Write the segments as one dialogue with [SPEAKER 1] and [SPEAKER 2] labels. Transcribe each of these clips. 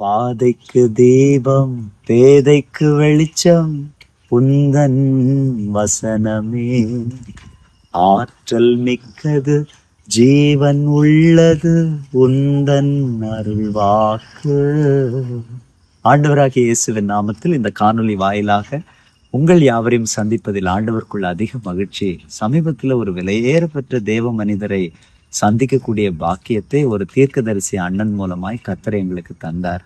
[SPEAKER 1] பாதைக்கு தீபம் பேதைக்கு வெளிச்சம் புந்தன் வசனமே. ஆற்றல் மிக்கது ஜீவன் உள்ளது உந்தன் அருள்வாக்கு. ஆண்டவராகிய இயேசுவின் நாமத்தில் இந்த காணொளி வாயிலாக உங்கள் யாவரையும் சந்திப்பதில் ஆண்டவருக்குள் அதிக மகிழ்ச்சி. சமீபத்தில் ஒரு விலையேறப்பெற்ற தேவ மனிதரை சந்திக்கக்கூடிய பாக்கியத்தை ஒரு தீர்க்கதரிசி அண்ணன் மூலமாய் கத்தர் எங்களுக்கு தந்தார்.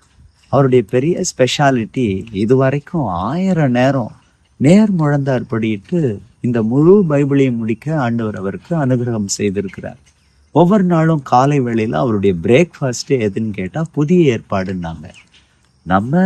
[SPEAKER 1] அவருடைய பெரிய ஸ்பெஷாலிட்டி இதுவரைக்கும் ஆயிரம் நேரம் நேர் முழந்தார் படியிட்டு இந்த முழு பைபிளையும் முடிக்க ஆண்டவர் அவருக்கு அனுகிரகம் செய்திருக்கிறார். ஒவ்வொரு நாளும் காலை வேளையில் அவருடைய பிரேக்ஃபாஸ்ட் எதுன்னு கேட்டால் புதிய ஏற்பாடுன்னாங்க. நம்ம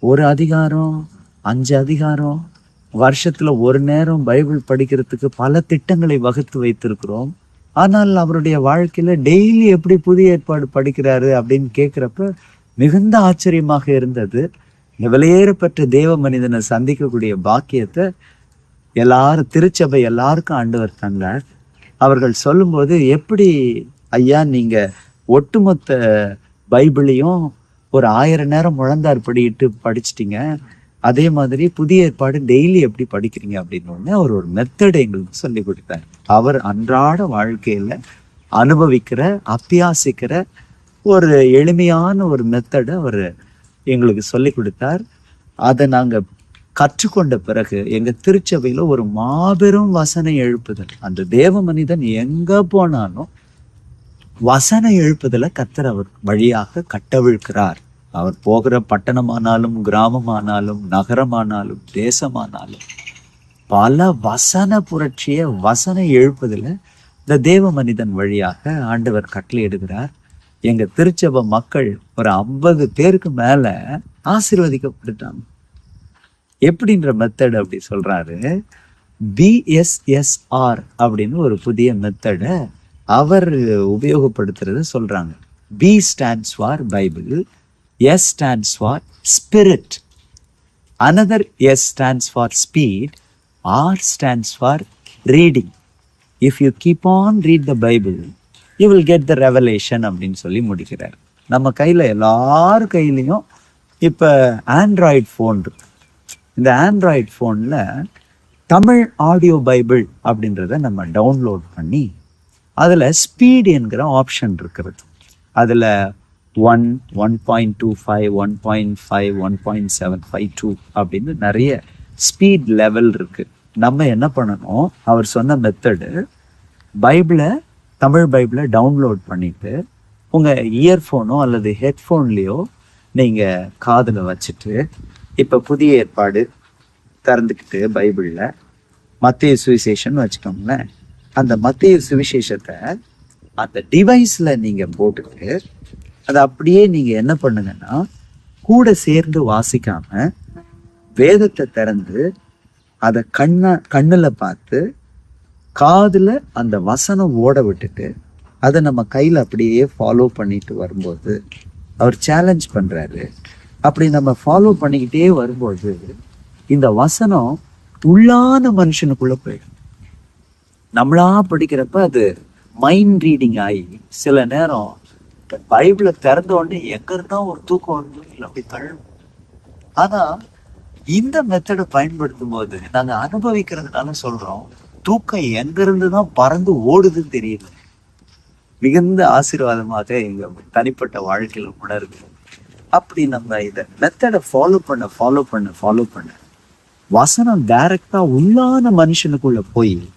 [SPEAKER 1] ஒரு அதிகாரம் அஞ்சு அதிகாரம் வருஷத்தில் ஒரு நேரம் பைபிள் படிக்கிறதுக்கு பல திட்டங்களை வகுத்து வைத்திருக்கிறோம். ஆனால் அவருடைய வாழ்க்கையில டெய்லி எப்படி புதிய ஏற்பாடு படிக்கிறாரு அப்படின்னு கேட்குறப்ப மிகுந்த ஆச்சரியமாக இருந்தது. இந்த தேவ மனிதனை சந்திக்கக்கூடிய பாக்கியத்தை எல்லாரும் திருச்சபை எல்லாருக்கும் ஆண்டவர் தந்தார். அவர்கள் சொல்லும்போது எப்படி ஐயா நீங்க ஒட்டுமொத்த பைபிளையும் ஒரு ஆயிரம் நேரம் முழந்தார் படிட்டு படிச்சிட்டிங்க. அதே மாதிரி புதிய ஏற்பாடு டெய்லி எப்படி படிக்கிறீங்க அப்படின்னு உடனே அவர் ஒரு மெத்தடை எங்களுக்கு சொல்லி கொடுத்தார். அவர் அன்றாட வாழ்க்கையில அனுபவிக்கிற அத்தியாசிக்கிற ஒரு எளிமையான ஒரு மெத்தடை அவர் எங்களுக்கு சொல்லி கொடுத்தார். அதை நாங்கள் கற்றுக்கொண்ட பிறகு எங்க திருச்சபையில ஒரு மாபெரும் வசன எழுப்புதல். அந்த தேவ மனிதன் எங்க போனாலும் வசன எழுப்புதல கத்தர் அவர் வழியாக கட்டவிழ்கிறார் அவர் போகிற பட்டணமானாலும் கிராமமானாலும் நகரமானாலும் தேசமானாலும் பல வசன புரட்சியை வசன எழுப்பதில் இந்த தேவ மனிதன் வழியாக ஆண்டவர் கட்டளையிடுகிறார் எங்க திருச்சபை மக்கள் ஒரு ஐம்பது பேருக்கு மேல ஆசீர்வதிக்கப்பட்டுட்டாங்க. எப்படின்ற மெத்தட் அப்படி சொல்றாரு? பிஎஸ்எஸ்ஆர் அப்படின்னு ஒரு புதிய மெத்தடை அவர் உபயோகப்படுத்துறத சொல்கிறாங்க B stands for Bible S stands for spirit another S stands for speed R stands for reading if you keep on read the Bible you will get the revelation அப்படின்னு சொல்லி முடிக்கிறார். நம்ம கையில் எல்லார் கையிலையும் இப்போ ஆண்ட்ராய்டு ஃபோன் இருக்கு. இந்த ஆண்ட்ராய்ட் ஃபோனில் தமிழ் ஆடியோ பைபிள் அப்படின்றத நம்ம டவுன்லோட் பண்ணி அதில் ஸ்பீட் என்கிற ஆப்ஷன் இருக்கிறது அதில் one one point two five one point five one point seven five two அப்படின்னு நிறைய ஸ்பீட் லெவல் இருக்கு. நம்ம என்ன பண்ணணும்? அவர் சொன்ன மெத்தடு பைபிளை தமிழ் பைபிளை டவுன்லோட் பண்ணிட்டு உங்கள் இயர்ஃபோனோ அல்லது ஹெட்ஃபோன்லேயோ நீங்கள் காதில் வச்சுட்டு இப்போ புதிய ஏற்பாடு திறந்துக்கிட்டு பைபிளில் மத்திய சுவிசேஷன் வச்சுக்கோங்களேன். அந்த மத்திய சுவிசேஷத்தை அந்த டிவைஸில் நீங்கள் போட்டுட்டு அதை அப்படியே நீங்கள் என்ன பண்ணுங்கன்னா கூட சேர்ந்து வாசிக்காம வேதத்தை திறந்து அதை கண்ண கண்ணில் பார்த்து காதில் அந்த வசனம் ஓட விட்டுட்டு அதை நம்ம கையில் அப்படியே ஃபாலோ பண்ணிட்டு வரும்போது அவர் சேலஞ்ச் பண்ணுறாரு அப்படி நம்ம ஃபாலோ பண்ணிக்கிட்டே வரும்போது இந்த வசனம் உள்ளான மனுஷனுக்குள்ளே போயிடும். நம்மளா படிக்கிறப்ப அது மைண்ட் ரீடிங் ஆகி சில நேரம் பைபிளை திறந்த உடனே எங்க இருந்தா ஒரு தூக்கம் வருது இல்லை அப்படி தள்ளும் ஆனா இந்த மெத்தடை பயன்படுத்தும் போது நாங்க அனுபவிக்கிறதுனால சொல்றோம் தூக்கம் எங்க இருந்து தான் பறந்து ஓடுதுன்னு தெரியல மிகுந்த ஆசீர்வாதமாக எங்க தனிப்பட்ட வாழ்க்கையில உணருது. அப்படி நம்ம இதை மெத்தடை ஃபாலோ பண்ண ஃபாலோ பண்ண ஃபாலோ பண்ண வசனம் டைரக்டா உள்ளான மனுஷனுக்குள்ள போய்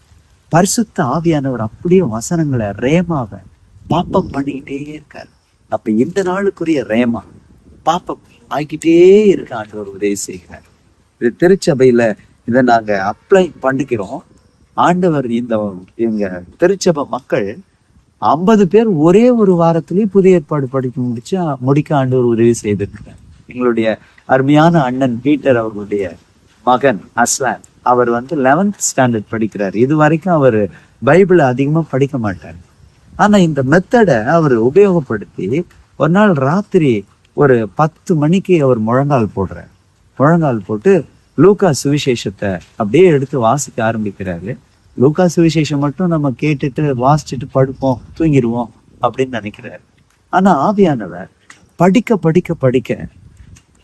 [SPEAKER 1] பரிசுத்த ஆவியானவர் அப்படியே வசனங்களை ரேமாவை பாப்பப் பண்ணிக்கிட்டே இருக்காரு. அப்ப இந்த நாளுக்குரிய ரேமா பாப்பப் ஆகிக்கிட்டே இருக்க ஆண்டவர் உதவி செய்கிறார். இது திருச்சபையில இதை நாங்க அப்ளை பண்ணிக்கிறோம். ஆண்டவர் இந்த எங்க திருச்சபை மக்கள் ஐம்பது பேர் ஒரே ஒரு வாரத்திலேயே புதிய ஏற்பாடு படிக்க முடிச்சு முடிக்க ஆண்டவர் உதவி செய்திருக்கிறார். எங்களுடைய அருமையான அண்ணன் பீட்டர் அவர்களுடைய மகன் அஸ்லான் அவர் வந்து லெவன்த் ஸ்டாண்டர்ட் படிக்கிறார். இது வரைக்கும் அவர் பைபிளை அதிகமா படிக்க மாட்டார். ஆனா இந்த மெத்தடை அவர் உபயோகப்படுத்தி ஒரு நாள் ராத்திரி ஒரு பத்து மணிக்கு அவர் முழங்கால் போடுறார். முழங்கால் போட்டு லூக்கா சுவிசேஷத்தை அப்படியே எடுத்து வாசிக்க ஆரம்பிக்கிறாரு. லூக்கா சுவிசேஷம் மட்டும் நம்ம கேட்டுட்டு வாசிச்சுட்டு படுப்போம் தூங்கிடுவோம் அப்படின்னு நினைக்கிறாரு. ஆனா ஆவியானவர் படிக்க படிக்க படிக்க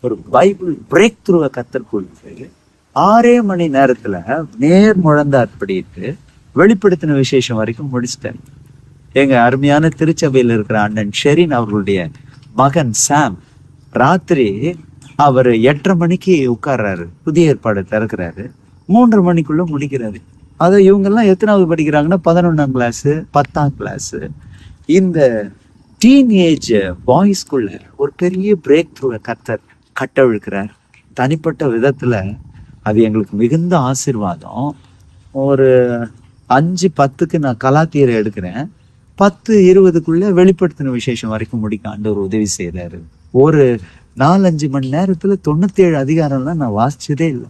[SPEAKER 1] ஒரு பைபிள் பிரேக் த்ரூவை கத்தர் கொடுத்து ஆறே மணி நேரத்துல நேர் முழந்தாற்படிட்டு வெளிப்படுத்தின விசேஷம் வரைக்கும் முடிச்சிட்டேன் எங்க அருமையான திருச்சபையில் இருக்கிற அண்ணன் ஷெரின் அவர்களுடைய மகன் சாம் ராத்திரி அவர் எட்டரை மணிக்கு உட்கார்றாரு. புதிய ஏற்பாடு திறக்கிறாரு. மூன்று மணிக்குள்ள முடிக்கிறாரு. அதை இவங்கெல்லாம் எத்தனாவது படிக்கிறாங்கன்னா? பதினொன்றாம் கிளாஸு பத்தாம் கிளாஸு இந்த டீனேஜ் பாய்ஸ்குள்ள ஒரு பெரிய பிரேக் த்ரூவை கத்தர் கட்டவிழ்கிறார் தனிப்பட்ட விதத்தில் அது எங்களுக்கு மிகுந்த ஆசீர்வாதம். ஒரு அஞ்சு பத்துக்கு நான் கலாத்தீரை எடுக்கிறேன். பத்து இருபதுக்குள்ள வெளிப்படுத்தின விசேஷம் வரைக்கும் முடிக்க ஆண்டவர் உதவி செய்றாரு. ஒரு நாலஞ்சு மணி நேரத்துல தொண்ணூத்தி ஏழு அதிகாரம்லாம் நான் வாசிச்சதே இல்லை.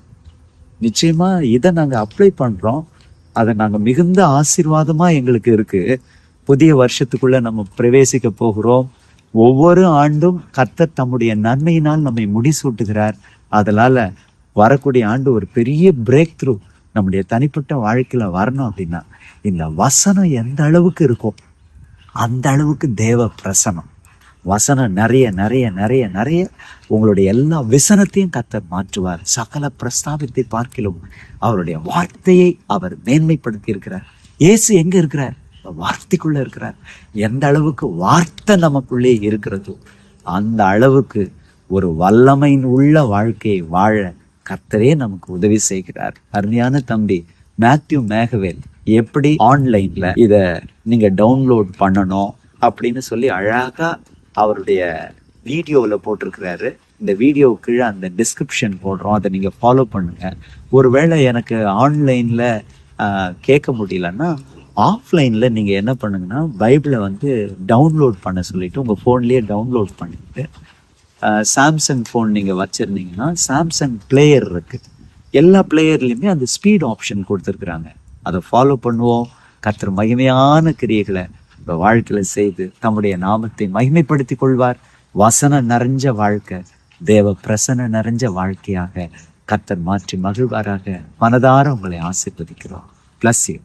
[SPEAKER 1] நிச்சயமா இதை நாங்க அப்ளை பண்றோம். அதை நாங்க மிகுந்த ஆசீர்வாதமா எங்களுக்கு இருக்கு. புதிய வருஷத்துக்குள்ள நம்ம பிரவேசிக்க போகிறோம். ஒவ்வொரு ஆண்டும் கர்த்தர் தம்முடைய நன்மையினால் நம்மை முடிசூட்டுகிறார். அதனால வரக்கூடிய ஆண்டு ஒரு பெரிய பிரேக் த்ரூ நம்முடைய தனிப்பட்ட வாழ்க்கையில வரணும் அப்படின்னா இந்த வசனம் எந்த அளவுக்கு இருக்கும் அந்த அளவுக்கு தேவ பிரசனம். வசனம் நிறைய நிறைய நிறைய நிறைய உங்களுடைய எல்லா விசனத்தையும் கத்த மாற்றுவார். சகல பிரஸ்தாபத்தை பார்க்கிலும் அவருடைய வார்த்தையை அவர் மேன்மைப்படுத்தி இருக்கிறார். இயேசு எங்க இருக்கிறார்? வார்த்தைக்குள்ள இருக்கிறார். எந்த அளவுக்கு வார்த்தை நமக்குள்ளே இருக்கிறதோ அந்த அளவுக்கு ஒரு வல்லமையின் உள்ள வாழ்க்கையை வாழ கத்தரே நமக்கு உதவி செய்கிறார். அருமையான தம்பி மேத்யூ மேகவேல். எப்படி ஆன்லைன்ல இத நீங்க டவுன்லோட் பண்ணணும் அப்படின்னு சொல்லி அழகா அவருடைய வீடியோவில் போட்டிருக்கிறாரு. இந்த வீடியோ கீழே அந்த டிஸ்கிரிப்ஷன் போடுறோம். அதை நீங்கள் ஃபாலோ பண்ணுங்க. ஒருவேளை எனக்கு ஆன்லைனில் கேட்க முடியலன்னா ஆஃப்லைனில் நீங்கள் என்ன பண்ணுங்கன்னா பைபிளை வந்து டவுன்லோட் பண்ண சொல்லிவிட்டு உங்கள் ஃபோன்லேயே டவுன்லோட் பண்ணிட்டு சாம்சங் ஃபோன் நீங்கள் வச்சுருந்தீங்கன்னா சாம்சங் பிளேயர் இருக்குது எல்லா பிளேயர்லேயுமே அந்த ஸ்பீட் ஆப்ஷன் கொடுத்துருக்குறாங்க. அதை ஃபாலோ பண்ணுவோம். கர்த்தர் மகிமையான கிரியைகளை நம்ம வாழ்க்கையில செய்து தம்முடைய நாமத்தை மகிமைப்படுத்தி கொள்வார். வசனம் நிறைஞ்ச வாழ்க்கை தேவ பிரசன நிறைஞ்ச வாழ்க்கையாக கர்த்தர் மாற்றி மகிழ்வாராக. மனதார உங்களை ஆசீர்வதிக்கிறோம். Bless you